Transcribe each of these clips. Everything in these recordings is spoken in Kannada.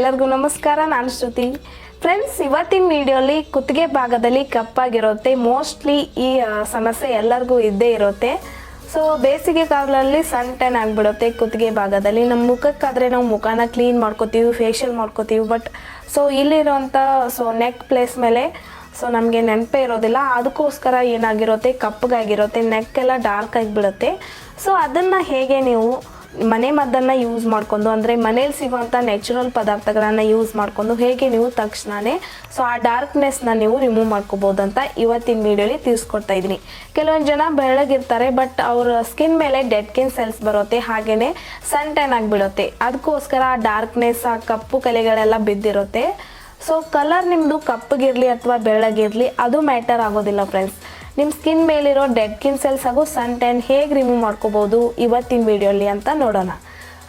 ಎಲ್ಲರಿಗೂ ನಮಸ್ಕಾರ, ನಾನು ಶ್ರುತಿ. ಫ್ರೆಂಡ್ಸ್ ಇವತ್ತಿನ ವಿಡಿಯೋಲಿ ಕುತ್ತಿಗೆ ಭಾಗದಲ್ಲಿ ಕಪ್ಪಾಗಿರುತ್ತೆ. ಮೋಸ್ಟ್ಲಿ ಈ ಸಮಸ್ಯೆ ಎಲ್ಲರಿಗೂ ಇದ್ದೇ ಇರುತ್ತೆ. ಸೊ ಬೇಸಿಗೆ ಕಾಲದಲ್ಲಿ ಸನ್ ಟೆನ್ ಆಗಿಬಿಡುತ್ತೆ ಕುತ್ತಿಗೆ ಭಾಗದಲ್ಲಿ. ನಮ್ಮ ಮುಖಕ್ಕಾದರೆ ನಾವು ಮುಖನ ಕ್ಲೀನ್ ಮಾಡ್ಕೋತೀವಿ ಫೇಶಿಯಲ್ ಮಾಡ್ಕೋತೀವಿ ಬಟ್ ಸೊ ಇಲ್ಲಿರುವಂಥ ಸೊ ನೆಕ್ ಪ್ಲೇಸ್ ಮೇಲೆ ಸೊ ನಮಗೆ ನೆನಪೇ ಇರೋದಿಲ್ಲ. ಅದಕ್ಕೋಸ್ಕರ ಏನಾಗಿರುತ್ತೆ ಕಪ್ಪಗಾಗಿರುತ್ತೆ ನೆಕ್ ಎಲ್ಲ ಡಾರ್ಕ್ ಆಗಿಬಿಡುತ್ತೆ. ಸೊ ಅದನ್ನು ಹೇಗೆ ನೀವು ಮನೆ ಮದ್ದನ್ನು ಯೂಸ್ ಮಾಡಿಕೊಂಡು, ಅಂದರೆ ಮನೇಲಿ ಸಿಗುವಂಥ ನ್ಯಾಚುರಲ್ ಪದಾರ್ಥಗಳನ್ನು ಯೂಸ್ ಮಾಡಿಕೊಂಡು ಹೇಗೆ ನೀವು ತಕ್ಷಣವೇ ಸೊ ಆ ಡಾರ್ಕ್ನೆಸ್ನ ನೀವು ರಿಮೂವ್ ಮಾಡ್ಕೋಬೋದು ಅಂತ ಇವತ್ತಿನ ವೀಡಿಯೋಲಿ ತಿಳಿಸ್ಕೊಡ್ತಾ ಇದ್ದೀನಿ. ಕೆಲವೊಂದು ಜನ ಬೆಳಗಿರ್ತಾರೆ ಬಟ್ ಅವರ ಸ್ಕಿನ್ ಮೇಲೆ ಡೆಡ್ ಕಿನ್ ಸೆಲ್ಸ್ ಬರುತ್ತೆ ಹಾಗೆಯೇ ಸನ್ ಟೈನ್ ಆಗಿಬಿಡುತ್ತೆ. ಅದಕ್ಕೋಸ್ಕರ ಆ ಡಾರ್ಕ್ನೆಸ್ ಆ ಕಪ್ಪು ಕಲೆಗಳೆಲ್ಲ ಬಿದ್ದಿರುತ್ತೆ. ಸೊ ಕಲರ್ ನಿಮ್ಮದು ಕಪ್ಪಗಿರಲಿ ಅಥವಾ ಬೆಳ್ಳಗಿರಲಿ ಅದು ಮ್ಯಾಟರ್ ಆಗೋದಿಲ್ಲ ಫ್ರೆಂಡ್ಸ್ ನಿಮ್ಮ ಸ್ಕಿನ್ ಮೇಲಿರೋ ಡೆಡ್ ಕಿನ್ ಸೆಲ್ಸ್ ಹಾಗೂ ಸನ್ ಟೆನ್ ಹೇಗೆ ರಿಮೂವ್ ಮಾಡ್ಕೋಬೋದು ಇವತ್ತಿನ ವಿಡಿಯೋಲಿ ಅಂತ ನೋಡೋಣ.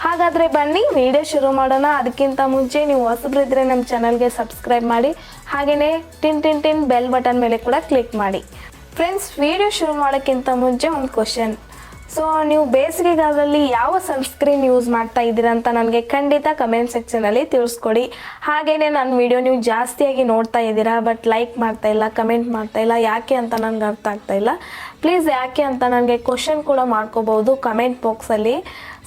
ಹಾಗಾದರೆ ಬನ್ನಿ, ವಿಡಿಯೋ ಶುರು ಮಾಡೋಣ. ಅದಕ್ಕಿಂತ ಮುಂಚೆ ನೀವು ಹೊಸಬ್ರಿದ್ರೆ ನಮ್ಮ ಚಾನಲ್ಗೆ ಸಬ್ಸ್ಕ್ರೈಬ್ ಮಾಡಿ ಹಾಗೆಯೇ ಟಿನ್ ಟಿನ್ ಟಿನ್ ಬೆಲ್ ಬಟನ್ ಮೇಲೆ ಕೂಡ ಕ್ಲಿಕ್ ಮಾಡಿ. ಫ್ರೆಂಡ್ಸ್ ವಿಡಿಯೋ ಶುರು ಮಾಡೋಕ್ಕಿಂತ ಮುಂಚೆ ಒಂದು ಕ್ವಶನ್ ಸೊ ನೀವು ಬೇಸಿಗೆಗಾಲದಲ್ಲಿ ಯಾವ ಸನ್ಸ್ಕ್ರೀನ್ ಯೂಸ್ ಮಾಡ್ತಾ ಇದ್ದೀರಾ ಅಂತ ನನಗೆ ಖಂಡಿತ ಕಮೆಂಟ್ ಸೆಕ್ಷನಲ್ಲಿ ತಿಳಿಸ್ಕೊಡಿ. ಹಾಗೆಯೇ ನನ್ನ ವಿಡಿಯೋ ನೀವು ಜಾಸ್ತಿಯಾಗಿ ನೋಡ್ತಾ ಇದ್ದೀರಾ ಬಟ್ ಲೈಕ್ ಮಾಡ್ತಾ ಇಲ್ಲ ಕಮೆಂಟ್ ಮಾಡ್ತಾ ಇಲ್ಲ, ಯಾಕೆ ಅಂತ ನನಗೆ ಅರ್ಥ ಆಗ್ತಾ ಇಲ್ಲ. ಪ್ಲೀಸ್ ಯಾಕೆ ಅಂತ ನನಗೆ ಕ್ವಶನ್ ಕೂಡ ಮಾಡ್ಕೋಬೋದು ಕಮೆಂಟ್ ಬಾಕ್ಸಲ್ಲಿ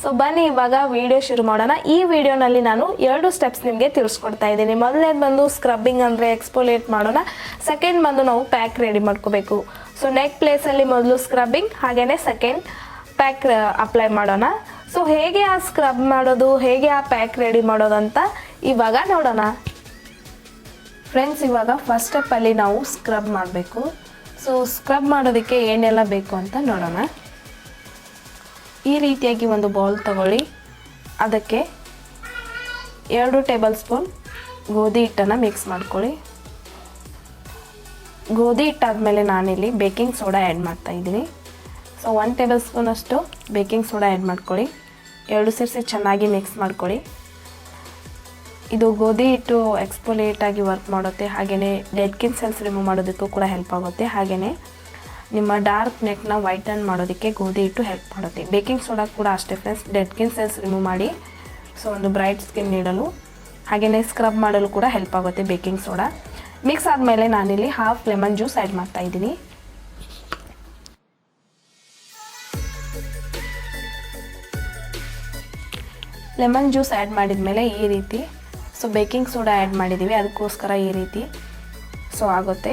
ಸೊ ಬನ್ನಿ ಇವಾಗ ವಿಡಿಯೋ ಶುರು ಮಾಡೋಣ. ಈ ವಿಡಿಯೋನಲ್ಲಿ ನಾನು ಎರಡು ಸ್ಟೆಪ್ಸ್ ನಿಮಗೆ ತಿಳಿಸ್ಕೊಡ್ತಾ ಇದ್ದೀನಿ. ಮೊದಲನೇದು ಬಂದು ಸ್ಕ್ರಬ್ಬಿಂಗ್ ಅಂದರೆ ಎಕ್ಸ್ಪೋಲೇಟ್ ಮಾಡೋಣ. ಸೆಕೆಂಡ್ ಬಂದು ನಾವು ಪ್ಯಾಕ್ ರೆಡಿ ಮಾಡ್ಕೋಬೇಕು. ಸೊ ನೆಕ್ ಪ್ಲೇಸಲ್ಲಿ ಮೊದಲು ಸ್ಕ್ರಬ್ಬಿಂಗ್ ಹಾಗೆಯೇ ಸೆಕೆಂಡ್ ಪ್ಯಾಕ್ ಅಪ್ಲೈ ಮಾಡೋಣ. ಸೊ ಹೇಗೆ ಆ ಸ್ಕ್ರಬ್ ಮಾಡೋದು, ಹೇಗೆ ಆ ಪ್ಯಾಕ್ ರೆಡಿ ಮಾಡೋದು ಅಂತ ಇವಾಗ ನೋಡೋಣ. ಫ್ರೆಂಡ್ಸ್ ಇವಾಗ ಫಸ್ಟ್ ಸ್ಟೆಪ್ಪಲ್ಲಿ ನಾವು ಸ್ಕ್ರಬ್ ಮಾಡಬೇಕು. ಸೊ ಸ್ಕ್ರಬ್ ಮಾಡೋದಕ್ಕೆ ಏನೆಲ್ಲ ಬೇಕು ಅಂತ ನೋಡೋಣ. ಈ ರೀತಿಯಾಗಿ ಒಂದು ಬೌಲ್ ತಗೊಳ್ಳಿ. ಅದಕ್ಕೆ ಎರಡು ಟೇಬಲ್ ಸ್ಪೂನ್ ಗೋಧಿ ಹಿಟ್ಟನ್ನು ಮಿಕ್ಸ್ ಮಾಡ್ಕೊಳ್ಳಿ. ಗೋಧಿ ಹಿಟ್ಟಾದಮೇಲೆ ನಾನಿಲ್ಲಿ ಬೇಕಿಂಗ್ ಸೋಡಾ ಆ್ಯಡ್ ಮಾಡ್ತಾ ಇದ್ದೀನಿ. ಸೊ ಒನ್ ಟೇಬಲ್ ಸ್ಪೂನ್ ಅಷ್ಟು ಬೇಕಿಂಗ್ ಸೋಡಾ ಆ್ಯಡ್ ಮಾಡ್ಕೊಳ್ಳಿ. ಎರಡು ಸೇರಿಸಿ ಚೆನ್ನಾಗಿ ಮಿಕ್ಸ್ ಮಾಡ್ಕೊಳ್ಳಿ. ಇದು ಗೋಧಿ ಹಿಟ್ಟು ಎಕ್ಸ್ಪೋಲೇಟಾಗಿ ವರ್ಕ್ ಮಾಡುತ್ತೆ. ಹಾಗೆಯೇ ಡೆಡ್ ಕಿನ್ ಸೆಲ್ಸ್ ರಿಮೂವ್ ಮಾಡೋದಕ್ಕೂ ಕೂಡ ಹೆಲ್ಪ್ ಆಗುತ್ತೆ. ಹಾಗೆಯೇ ನಿಮ್ಮ ಡಾರ್ಕ್ ನೆಕ್ನ ವೈಟನ್ ಮಾಡೋದಕ್ಕೆ ಗೋಧಿ ಹಿಟ್ಟು ಹೆಲ್ಪ್ ಮಾಡುತ್ತೆ. ಬೇಕಿಂಗ್ ಸೋಡಾ ಕೂಡ ಅಷ್ಟೇ friends dead skin cells remove ಮಾಡಿ. ಸೊ ಒಂದು ಬ್ರೈಟ್ ಸ್ಕಿನ್ ನೀಡಲು. ಹಾಗೆಯೇ ಸ್ಕ್ರಬ್ ಮಾಡಲು ಕೂಡ ಹೆಲ್ಪ್ ಆಗುತ್ತೆ ಬೇಕಿಂಗ್ ಸೋಡಾ ಮಿಕ್ಸ್ ಆದಮೇಲೆ ನಾನಿಲ್ಲಿ ಹಾಫ್ ಲೆಮನ್ ಜ್ಯೂಸ್ ಆ್ಯಡ್ ಮಾಡ್ತಾ ಲೆಮನ್ ಜ್ಯೂಸ್ ಆ್ಯಡ್ ಮಾಡಿದ ಮೇಲೆ ಈ ರೀತಿ. ಸೊ, ಬೇಕಿಂಗ್ ಸೋಡಾ ಆ್ಯಡ್ ಮಾಡಿದ್ದೀವಿ, ಅದಕ್ಕೋಸ್ಕರ ಈ ರೀತಿ. ಸೊ, ಆಗುತ್ತೆ.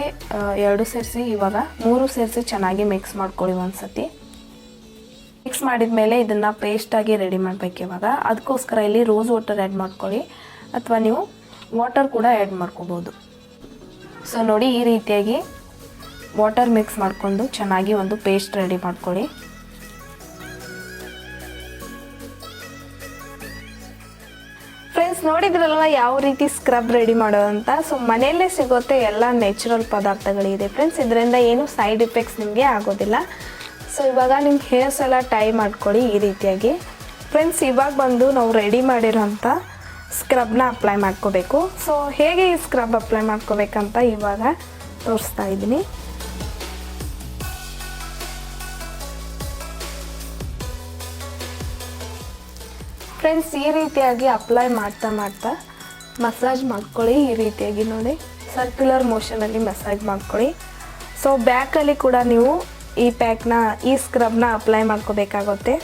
ಎರಡು ಸೇರಿಸಿ ಇವಾಗ ಮೂರು ಸೇರಿಸಿ ಚೆನ್ನಾಗಿ ಮಿಕ್ಸ್ ಮಾಡ್ಕೊಳ್ಳಿ ಒಂದು ಸತಿ ಮಿಕ್ಸ್ ಮಾಡಿದ ಮೇಲೆ ಇದನ್ನು ಪೇಸ್ಟಾಗಿ ರೆಡಿ ಮಾಡಬೇಕು ಇವಾಗ. ಅದಕ್ಕೋಸ್ಕರ ಇಲ್ಲಿ ರೋಸ್ ವಾಟರ್ ಆ್ಯಡ್ ಮಾಡ್ಕೊಳ್ಳಿ. ಅಥವಾ ನೀವು ವಾಟರ್ ಕೂಡ ಆ್ಯಡ್ ಮಾಡ್ಕೋಬೋದು. ಸೊ, ನೋಡಿ ಈ ರೀತಿಯಾಗಿ ವಾಟರ್ ಮಿಕ್ಸ್ ಮಾಡಿಕೊಂಡು ಚೆನ್ನಾಗಿ ಒಂದು ಪೇಸ್ಟ್ ರೆಡಿ ಮಾಡ್ಕೊಳ್ಳಿ. ಫ್ರೆಂಡ್ಸ್ ನೋಡಿದ್ರಲ್ವ ಯಾವ ರೀತಿ ಸ್ಕ್ರಬ್ ರೆಡಿ ಮಾಡೋದಂತ ಸೊ ಮನೆಯಲ್ಲೇ ಸಿಗುತ್ತೆ ಎಲ್ಲ ನ್ಯಾಚುರಲ್ ಪದಾರ್ಥಗಳಿದೆ ಫ್ರೆಂಡ್ಸ್ ಇದರಿಂದ ಏನು ಸೈಡ್ ಎಫೆಕ್ಟ್ಸ್ ನಿಮಗೆ ಆಗೋದಿಲ್ಲ. ಸೊ ಇವಾಗ ನಿಮ್ಮ ಹೇರ್ಸ್ ಎಲ್ಲ ಟೈ ಮಾಡ್ಕೊಳ್ಳಿ ಈ ರೀತಿಯಾಗಿ. ಫ್ರೆಂಡ್ಸ್ ಇವಾಗ ಬಂದು ನಾವು ರೆಡಿ ಮಾಡಿರೋಂಥ ಸ್ಕ್ರಬ್ನ ಅಪ್ಲೈ ಮಾಡ್ಕೋಬೇಕು. ಸೊ ಹೇಗೆ ಈ ಸ್ಕ್ರಬ್ ಅಪ್ಲೈ ಮಾಡ್ಕೋಬೇಕಂತ ಇವಾಗ ತೋರಿಸ್ತಾ ಇದ್ದೀನಿ. ಫ್ರೆಂಡ್ಸ್ ಈ ರೀತಿಯಾಗಿ ಅಪ್ಲೈ ಮಾಡ್ತಾ ಮಾಡ್ತಾ ಮಸಾಜ್ ಮಾಡ್ಕೊಳ್ಳಿ, ಈ ರೀತಿಯಾಗಿ ನೋಡಿ. ಸರ್ಕ್ಯುಲರ್ ಮೋಷನಲ್ಲಿ ಮಸಾಜ್ ಮಾಡ್ಕೊಳ್ಳಿ. ಸೊ ಬ್ಯಾಕಲ್ಲಿ ಕೂಡ ನೀವು ಈ ಪ್ಯಾಕ್ನ ಈ ಸ್ಕ್ರಬ್ನ ಅಪ್ಲೈ ಮಾಡ್ಕೋಬೇಕಾಗುತ್ತೆ.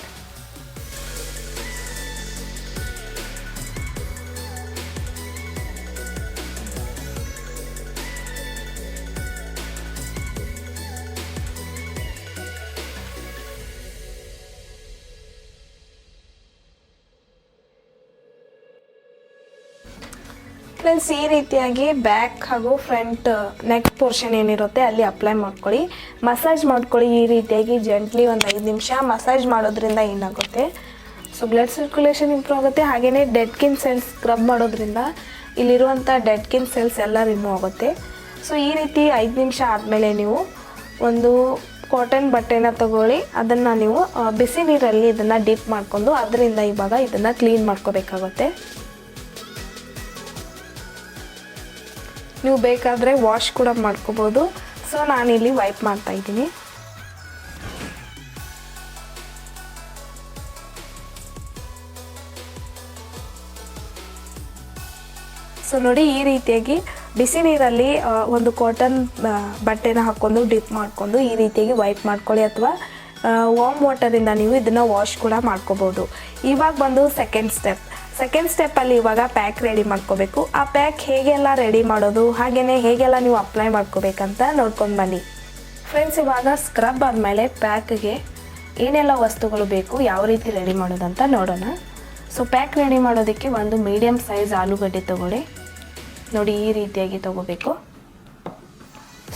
ಫ್ರೆಂಡ್ಸ್ ಈ ರೀತಿಯಾಗಿ ಬ್ಯಾಕ್ ಹಾಗೂ ಫ್ರಂಟ್ ನೆಕ್ ಪೋರ್ಷನ್ ಏನಿರುತ್ತೆ ಅಲ್ಲಿ ಅಪ್ಲೈ ಮಾಡ್ಕೊಳ್ಳಿ. ಮಸಾಜ್ ಮಾಡ್ಕೊಳ್ಳಿ ಈ ರೀತಿಯಾಗಿ ಜೆಂಟ್ಲಿ ಒಂದು ಐದು ನಿಮಿಷ. ಮಸಾಜ್ ಮಾಡೋದ್ರಿಂದ ಏನಾಗುತ್ತೆ? ಸೊ ಬ್ಲಡ್ ಸರ್ಕ್ಯುಲೇಷನ್ ಇಂಪ್ರೂವ್ ಆಗುತ್ತೆ. ಹಾಗೆಯೇ ಡೆಡ್ ಕಿನ್ ಸೆಲ್ಸ್ ಸ್ಕ್ರಬ್ ಮಾಡೋದ್ರಿಂದ ಇಲ್ಲಿರುವಂಥ ಡೆಡ್ ಕಿನ್ ಸೆಲ್ಸ್ ಎಲ್ಲ ರಿಮೂವ್ ಆಗುತ್ತೆ. ಸೊ ಈ ರೀತಿ ಐದು ನಿಮಿಷ ಆದಮೇಲೆ ನೀವು ಒಂದು ಕಾಟನ್ ಬಟ್ಟೆನ ತಗೊಳ್ಳಿ. ಅದನ್ನು ನೀವು ಬಿಸಿ ನೀರಲ್ಲಿ ಇದನ್ನು ಡಿಪ್ ಮಾಡಿಕೊಂಡು, ಅದರಿಂದ ಇವಾಗ ಇದನ್ನು ಕ್ಲೀನ್ ಮಾಡ್ಕೋಬೇಕಾಗುತ್ತೆ. ನೀವು ಬೇಕಾದರೆ ವಾಶ್ ಕೂಡ ಮಾಡ್ಕೋಬೋದು. ಸೊ ನಾನಿಲ್ಲಿ ವೈಪ್ ಮಾಡ್ತಾ ಇದ್ದೀನಿ. ಸೊ ನೋಡಿ ಈ ರೀತಿಯಾಗಿ ಬಿಸಿ ನೀರಲ್ಲಿ ಒಂದು ಕಾಟನ್ ಬಟ್ಟೆನ ಹಾಕ್ಕೊಂಡು ಡಿಪ್ ಮಾಡ್ಕೊಂಡು ಈ ರೀತಿಯಾಗಿ ವೈಪ್ ಮಾಡ್ಕೊಳ್ಳಿ ಅಥವಾ ವಾಮ್ ವಾಟರಿಂದ ನೀವು ಇದನ್ನು ವಾಶ್ ಕೂಡ ಮಾಡ್ಕೋಬೋದು. ಇವಾಗ ಬಂದು ಸೆಕೆಂಡ್ ಸ್ಟೆಪ್ ಸೆಕೆಂಡ್ ಸ್ಟೆಪ್ಪಲ್ಲಿ ಇವಾಗ ಪ್ಯಾಕ್ ರೆಡಿ ಮಾಡ್ಕೋಬೇಕು. ಆ ಪ್ಯಾಕ್ ಹೇಗೆಲ್ಲ ರೆಡಿ ಮಾಡೋದು ಹಾಗೆಯೇ ಹೇಗೆಲ್ಲ ನೀವು ಅಪ್ಲೈ ಮಾಡ್ಕೋಬೇಕಂತ ನೋಡ್ಕೊಂಡು ಬನ್ನಿ. ಫ್ರೆಂಡ್ಸ್ ಇವಾಗ ಸ್ಕ್ರಬ್ ಆದಮೇಲೆ ಪ್ಯಾಕ್ಗೆ ಏನೆಲ್ಲ ವಸ್ತುಗಳು ಬೇಕು, ಯಾವ ರೀತಿ ರೆಡಿ ಮಾಡೋದಂತ ನೋಡೋಣ. ಸೊ ಪ್ಯಾಕ್ ರೆಡಿ ಮಾಡೋದಕ್ಕೆ ಒಂದು ಮೀಡಿಯಮ್ ಸೈಜ್ ಆಲೂಗಡ್ಡೆ ತಗೊಳ್ಳಿ. ನೋಡಿ, ಈ ರೀತಿಯಾಗಿ ತಗೋಬೇಕು.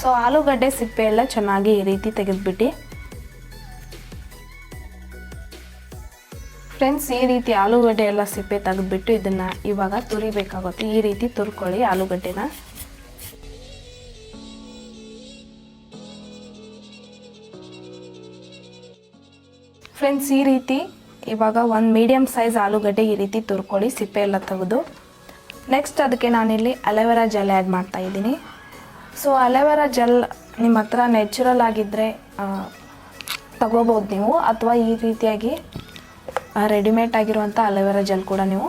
ಸೊ ಆಲೂಗಡ್ಡೆ ಸಿಪ್ಪೆ ಎಲ್ಲ ಚೆನ್ನಾಗಿ ಈ ರೀತಿ ತೆಗೆದುಬಿಟ್ಟು ಫ್ರೆಂಡ್ಸ್, ಈ ರೀತಿ ಆಲೂಗಡ್ಡೆ ಎಲ್ಲ ಸಿಪ್ಪೆ ತೆಗೆದುಬಿಟ್ಟು ಇದನ್ನು ಇವಾಗ ತುರಿಬೇಕಾಗುತ್ತೆ. ಈ ರೀತಿ ತುರ್ಕೊಳ್ಳಿ ಆಲೂಗಡ್ಡೆನ. ಫ್ರೆಂಡ್ಸ್, ಈ ರೀತಿ ಇವಾಗ ಒಂದು ಮೀಡಿಯಮ್ ಸೈಜ್ ಆಲೂಗಡ್ಡೆ ಈ ರೀತಿ ತುರ್ಕೊಳ್ಳಿ, ಸಿಪ್ಪೆ ಎಲ್ಲ ತೆಗೆದು. ನೆಕ್ಸ್ಟ್ ಅದಕ್ಕೆ ನಾನಿಲ್ಲಿ ಅಲೋವೆರಾ ಜೆಲ್ ಆ್ಯಡ್ ಮಾಡ್ತಾ ಇದ್ದೀನಿ. ಸೊ ಅಲೋವೆರಾ ಜೆಲ್ ನಿಮ್ಮ ಹತ್ರ ನ್ಯಾಚುರಲ್ ಆಗಿದ್ದರೆ ತಗೋಬೋದು ನೀವು. ಅಥವಾ ಈ ರೀತಿಯಾಗಿ ರೆಡಿಮೇಡ್ ಆಗಿರುವಂಥ ಅಲೋವೆರಾ ಜೆಲ್ ಕೂಡ ನೀವು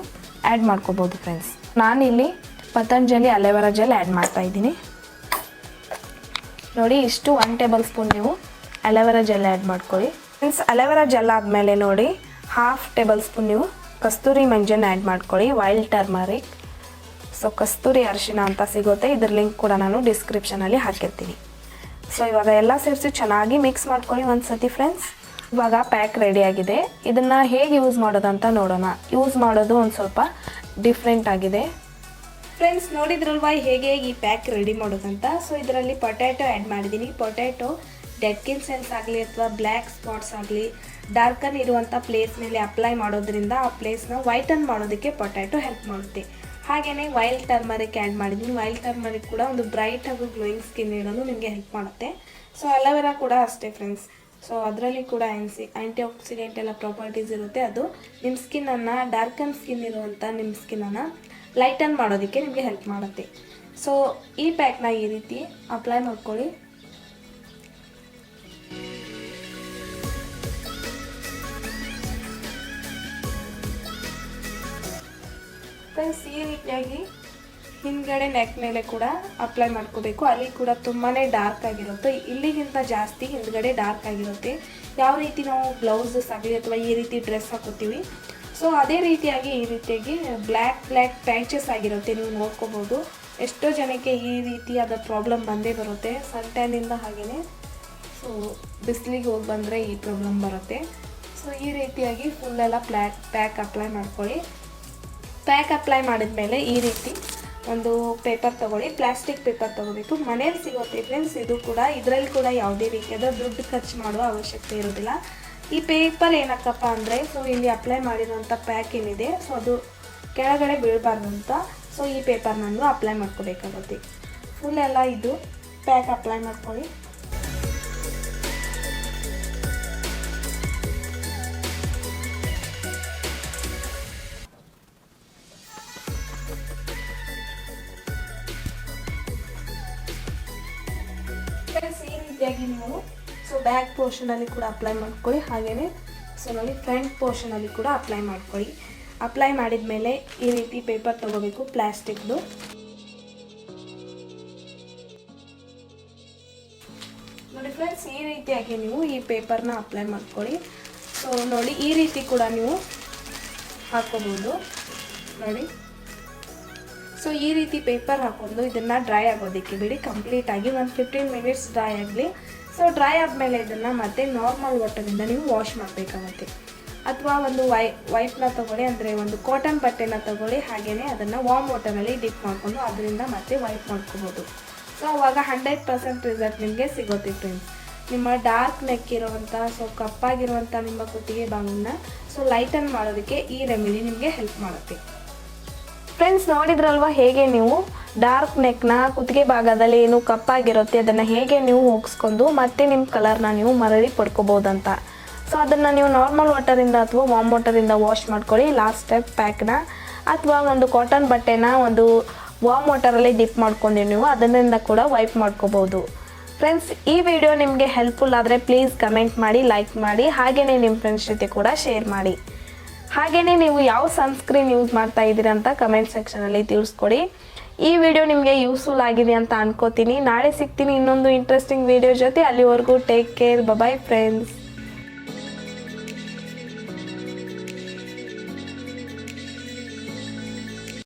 ಆ್ಯಡ್ ಮಾಡ್ಕೋಬೋದು ಫ್ರೆಂಡ್ಸ್ ನಾನಿಲ್ಲಿ ಪತಂಜಲಿ ಅಲೋವೆರಾ ಜೆಲ್ ಆ್ಯಡ್ ಮಾಡ್ತಾ ಇದ್ದೀನಿ. ನೋಡಿ, ಇಷ್ಟು ಒನ್ ಟೇಬಲ್ ಸ್ಪೂನ್ ನೀವು ಅಲೋವೆರಾ ಜೆಲ್ ಆ್ಯಡ್ ಮಾಡ್ಕೊಳ್ಳಿ. ಫ್ರೆಂಡ್ಸ್ ಅಲೋವೆರಾ ಜೆಲ್ ಆದಮೇಲೆ ನೋಡಿ ಹಾಫ್ ಟೇಬಲ್ ಸ್ಪೂನ್ ನೀವು ಕಸ್ತೂರಿ ಮಂಜನ್ ಆ್ಯಡ್ ಮಾಡ್ಕೊಳ್ಳಿ. ವೈಲ್ಡ್ ಟರ್ಮರಿಕ್ ಸೊ ಕಸ್ತೂರಿ ಅರಿಶಿನ ಅಂತ ಸಿಗುತ್ತೆ. ಇದ್ರ ಲಿಂಕ್ ಕೂಡ ನಾನು ಡಿಸ್ಕ್ರಿಪ್ಷನಲ್ಲಿ ಹಾಕಿರ್ತೀನಿ. ಸೊ ಇವಾಗ ಎಲ್ಲ ಸೇರಿಸಿ ಚೆನ್ನಾಗಿ ಮಿಕ್ಸ್ ಮಾಡ್ಕೊಳ್ಳಿ ಒಂದು ಸತಿ ಫ್ರೆಂಡ್ಸ್ ಇವಾಗ ಪ್ಯಾಕ್ ರೆಡಿಯಾಗಿದೆ ಇದನ್ನು ಹೇಗೆ ಯೂಸ್ ಮಾಡೋದಂತ ನೋಡೋಣ. ಯೂಸ್ ಮಾಡೋದು ಒಂದು ಸ್ವಲ್ಪ ಡಿಫ್ರೆಂಟ್ ಆಗಿದೆ. ಫ್ರೆಂಡ್ಸ್ ನೋಡಿದ್ರಲ್ವಾ ಹೇಗೆ ಹೇಗೆ ಈ ಪ್ಯಾಕ್ ರೆಡಿ ಮಾಡೋದಂತ ಸೊ ಇದರಲ್ಲಿ ಪೊಟ್ಯಾಟೊ ಆ್ಯಡ್ ಮಾಡಿದ್ದೀನಿ ಪೊಟ್ಯಾಟೊ ಡೆಡ್ ಸೆನ್ಸ್ ಆಗಲಿ ಅಥವಾ ಬ್ಲ್ಯಾಕ್ ಸ್ಪಾಟ್ಸ್ ಆಗಲಿ ಡಾರ್ಕನ್ ಇರುವಂಥ ಪ್ಲೇಸ್ ಮೇಲೆ ಅಪ್ಲೈ ಮಾಡೋದ್ರಿಂದ ಆ ಪ್ಲೇಸ್ನ ವೈಟನ್ ಮಾಡೋದಕ್ಕೆ ಪೊಟ್ಯಾಟೊ ಹೆಲ್ಪ್ ಮಾಡುತ್ತೆ. ಹಾಗೆಯೇ ವೈಲ್ಡ್ ಟರ್ಮರಿಕ್ ಆ್ಯಡ್ ಮಾಡಿದ್ದೀನಿ ವೈಲ್ಡ್ ಟರ್ಮರಿಕ್ ಕೂಡ ಒಂದು ಬ್ರೈಟ್ ಹಾಗೂ ಗ್ಲೋಯಿಂಗ್ ಸ್ಕಿನ್ ಇಡಲು ನಿಮಗೆ ಹೆಲ್ಪ್ ಮಾಡುತ್ತೆ. ಸೊ ಅಲೋವೆರಾ ಕೂಡ ಅಷ್ಟೇ ಫ್ರೆಂಡ್ಸ್ ಸೊ ಅದರಲ್ಲಿ ಕೂಡ ಆ್ಯನ್ಸಿ ಆ್ಯಂಟಿ ಆಕ್ಸಿಡೆಂಟ್ ಎಲ್ಲ ಪ್ರಾಪರ್ಟೀಸ್ ಇರುತ್ತೆ. ಅದು ನಿಮ್ಮ ಸ್ಕಿನ್ನನ್ನು ಡಾರ್ಕನ್ ಸ್ಕಿನ್ ಇರುವಂಥ ನಿಮ್ಮ ಸ್ಕಿನ್ನನ್ನು ಲೈಟನ್ ಮಾಡೋದಕ್ಕೆ ನಿಮಗೆ ಹೆಲ್ಪ್ ಮಾಡುತ್ತೆ. ಸೊ ಈ ಪ್ಯಾಕ್ನ ಈ ರೀತಿ ಅಪ್ಲೈ ಮಾಡ್ಕೊಳ್ಳಿ. ಫ್ರೆಂಡ್ಸ್ ಈ ರೀತಿಯಾಗಿ ಹಿಂದ್ಗಡೆ ನೆಕ್ ಮೇಲೆ ಕೂಡ ಅಪ್ಲೈ ಮಾಡ್ಕೋಬೇಕು. ಅಲ್ಲಿ ಕೂಡ ತುಂಬಾ ಡಾರ್ಕ್ ಆಗಿರುತ್ತೆ. ಇಲ್ಲಿಗಿಂತ ಜಾಸ್ತಿ ಹಿಂದ್ಗಡೆ ಡಾರ್ಕ್ ಆಗಿರುತ್ತೆ. ಯಾವ ರೀತಿ ನಾವು ಬ್ಲೌಸಸ್ ಆಗಲಿ ಅಥವಾ ಈ ರೀತಿ ಡ್ರೆಸ್ ಹಾಕೋತೀವಿ? ಸೊ ಅದೇ ರೀತಿಯಾಗಿ ಈ ರೀತಿಯಾಗಿ ಬ್ಲ್ಯಾಕ್ ಬ್ಲ್ಯಾಕ್ ಪ್ಯಾಚಸ್ ಆಗಿರುತ್ತೆ. ನೀವು ನೋಡ್ಕೋಬೋದು. ಎಷ್ಟೋ ಜನಕ್ಕೆ ಈ ರೀತಿಯಾದ ಪ್ರಾಬ್ಲಮ್ ಬಂದೇ ಬರುತ್ತೆ. ಸನ್ ಟ್ಯಾನಿಂದ ಹಾಗೆಯೇ ಸೊ ಬಿಸಿಲಿಗೆ ಹೋಗಿ ಬಂದರೆ ಈ ಪ್ರಾಬ್ಲಮ್ ಬರುತ್ತೆ. ಸೊ ಈ ರೀತಿಯಾಗಿ ಫುಲ್ಲೆಲ್ಲ ಪ್ಲ್ಯಾಕ್ ಪ್ಯಾಕ್ ಅಪ್ಲೈ ಮಾಡ್ಕೊಳ್ಳಿ. ಪ್ಯಾಕ್ ಅಪ್ಲೈ ಮಾಡಿದ ಮೇಲೆ ಈ ರೀತಿ ಒಂದು ಪೇಪರ್ ತಗೊಳ್ಳಿ, ಪ್ಲಾಸ್ಟಿಕ್ ಪೇಪರ್ ತಗೋಬೇಕು. ಮನೇಲಿ ಸಿಗುತ್ತೆ ಫ್ರೆಂಡ್ಸ್ ಇದು ಕೂಡ, ಇದರಲ್ಲಿ ಕೂಡ ಯಾವುದೇ ರೀತಿಯಾದ ದುಡ್ಡು ಖರ್ಚು ಮಾಡುವ ಅವಶ್ಯಕತೆ ಇರೋದಿಲ್ಲ. ಈ ಪೇಪರ್ ಏನಕ್ಕಪ್ಪ ಅಂದರೆ, ಸೊ ಇಲ್ಲಿ ಅಪ್ಲೈ ಮಾಡಿರೋಂಥ ಪ್ಯಾಕ್ ಏನಿದೆ, ಸೊ ಅದು ಕೆಳಗಡೆ ಬೀಳಬಾರ್ದು ಅಂತ, ಸೊ ಈ ಪೇಪರ್ನನ್ನು ಅಪ್ಲೈ ಮಾಡ್ಕೋಬೇಕಾಗುತ್ತೆ. ಫುಲ್ ಎಲ್ಲ ಇದು, ಪ್ಯಾಕ್ ಅಪ್ಲೈ ಮಾಡ್ಕೊಳ್ಳಿ. ರೀತಿಯಾಗಿ ನೀವು ಸೊ ಬ್ಯಾಕ್ ಪೋರ್ಷನಲ್ಲಿ ಕೂಡ ಅಪ್ಲೈ ಮಾಡ್ಕೊಳ್ಳಿ. ಹಾಗೆಯೇ ಸೊ ನೋಡಿ ಫ್ರಂಟ್ ಪೋರ್ಷನಲ್ಲಿ ಕೂಡ ಅಪ್ಲೈ ಮಾಡ್ಕೊಳ್ಳಿ. ಅಪ್ಲೈ ಮಾಡಿದ ಮೇಲೆ ಈ ರೀತಿ ಪೇಪರ್ ತಗೋಬೇಕು ಪ್ಲ್ಯಾಸ್ಟಿಕ್ದು ನೋಡಿ ಫ್ರೆಂಡ್ಸ್ ಈ ರೀತಿಯಾಗಿ ನೀವು ಈ ಪೇಪರ್ನ ಅಪ್ಲೈ ಮಾಡ್ಕೊಳ್ಳಿ. ಸೊ ನೋಡಿ, ಈ ರೀತಿ ಕೂಡ ನೀವು ಹಾಕೋಬೋದು ನೋಡಿ. ಸೊ ಈ ರೀತಿ ಪೇಪರ್ ಹಾಕೊಂಡು ಇದನ್ನು ಡ್ರೈ ಆಗೋದಕ್ಕೆ ಬಿಡಿ. ಕಂಪ್ಲೀಟಾಗಿ ಒಂದು ಫಿಫ್ಟೀನ್ ಮಿನಿಟ್ಸ್ ಡ್ರೈ ಆಗಲಿ. ಸೊ ಡ್ರೈ ಆದಮೇಲೆ ಇದನ್ನು ಮತ್ತೆ ನಾರ್ಮಲ್ ವಾಟರಿಂದ ನೀವು ವಾಶ್ ಮಾಡಬೇಕಾಗುತ್ತೆ. ಅಥವಾ ಒಂದು ವೈ ವೈಟ್ನ ತೊಗೊಳ್ಳಿ, ಅಂದರೆ ಒಂದು ಕಾಟನ್ ಬಟ್ಟೆನ ತಗೊಳ್ಳಿ ಹಾಗೆಯೇ ಅದನ್ನು ವಾಮ್ ವಾಟರಲ್ಲಿ ಡಿಪ್ ಮಾಡಿಕೊಂಡು ಅದರಿಂದ ಮತ್ತೆ ವೈಪ್ ಮಾಡ್ಕೋಬೋದು. ಸೊ ಅವಾಗ ಹಂಡ್ರೆಡ್ ಪರ್ಸೆಂಟ್ ರಿಸಲ್ಟ್ ನಿಮಗೆ ಸಿಗುತ್ತೆ ಫ್ರೆಂಡ್ಸ್ ನಿಮ್ಮ ಡಾರ್ಕ್ ನೆಕ್ ಇರುವಂಥ ಸೊ ಕಪ್ಪಾಗಿರುವಂಥ ನಿಮ್ಮ ಕುತ್ತಿಗೆ ಭಾಗನ ಸೊ ಲೈಟನ್ ಮಾಡೋದಕ್ಕೆ ಈ ರೆಮಿಡಿ ನಿಮಗೆ ಹೆಲ್ಪ್ ಮಾಡುತ್ತೆ. ಫ್ರೆಂಡ್ಸ್ ನೋಡಿದ್ರಲ್ವ ಹೇಗೆ ನೀವು ಡಾರ್ಕ್ ನೆಕ್ನ ಕುತ್ತಿಗೆ ಭಾಗದಲ್ಲಿ ಏನು ಕಪ್ಪಾಗಿರುತ್ತೆ, ಅದನ್ನು ಹೇಗೆ ನೀವು ಹೋಗಿಸ್ಕೊಂಡು ಮತ್ತೆ ನಿಮ್ಮ ಕಲರ್ನ ನೀವು ಮರಳಿ ಪಡ್ಕೋಬೋದಂತ. ಸೊ ಅದನ್ನು ನೀವು ನಾರ್ಮಲ್ ವಾಟರಿಂದ ಅಥವಾ ವಾಮ್ ವಾಟರಿಂದ ವಾಶ್ ಮಾಡ್ಕೊಳ್ಳಿ. ಲಾಸ್ಟ್ ಸ್ಟೆಪ್ ಪ್ಯಾಕ್ನ ಅಥವಾ ಒಂದು ಕಾಟನ್ ಬಟ್ಟೆನ ಒಂದು ವಾಮ್ ವಾಟರಲ್ಲಿ ಡಿಪ್ ಮಾಡ್ಕೊಂಡಿ ನೀವು ಅದರಿಂದ ಕೂಡ ವೈಪ್ ಮಾಡ್ಕೋಬೋದು. ಫ್ರೆಂಡ್ಸ್ ಈ ವಿಡಿಯೋ ನಿಮಗೆ ಹೆಲ್ಪ್ಫುಲ್ ಆದರೆ ಪ್ಲೀಸ್ ಕಮೆಂಟ್ ಮಾಡಿ ಲೈಕ್ ಮಾಡಿ ಹಾಗೆಯೇ ನಿಮ್ಮ ಫ್ರೆಂಡ್ಸ್ ಜೊತೆ ಕೂಡ ಶೇರ್ ಮಾಡಿ. ಹಾಗೆಯೇ ನೀವು ಯಾವ ಸನ್ಸ್ಕ್ರೀನ್ ಯೂಸ್ ಮಾಡ್ತಾ ಇದ್ದೀರಾ ಅಂತ ಕಮೆಂಟ್ ಸೆಕ್ಷನಲ್ಲಿ ತಿಳಿಸ್ಕೊಡಿ. ಈ ವಿಡಿಯೋ ನಿಮಗೆ ಯೂಸ್ಫುಲ್ ಆಗಿದೆ ಅಂತ ಅನ್ಕೋತೀನಿ. ನಾಳೆ ಸಿಗ್ತೀನಿ ಇನ್ನೊಂದು ಇಂಟ್ರೆಸ್ಟಿಂಗ್ ವಿಡಿಯೋ ಜೊತೆ. ಅಲ್ಲಿವರೆಗೂ ಟೇಕ್ ಕೇರ್ ಬಬಾಯ್ ಫ್ರೆಂಡ್ಸ್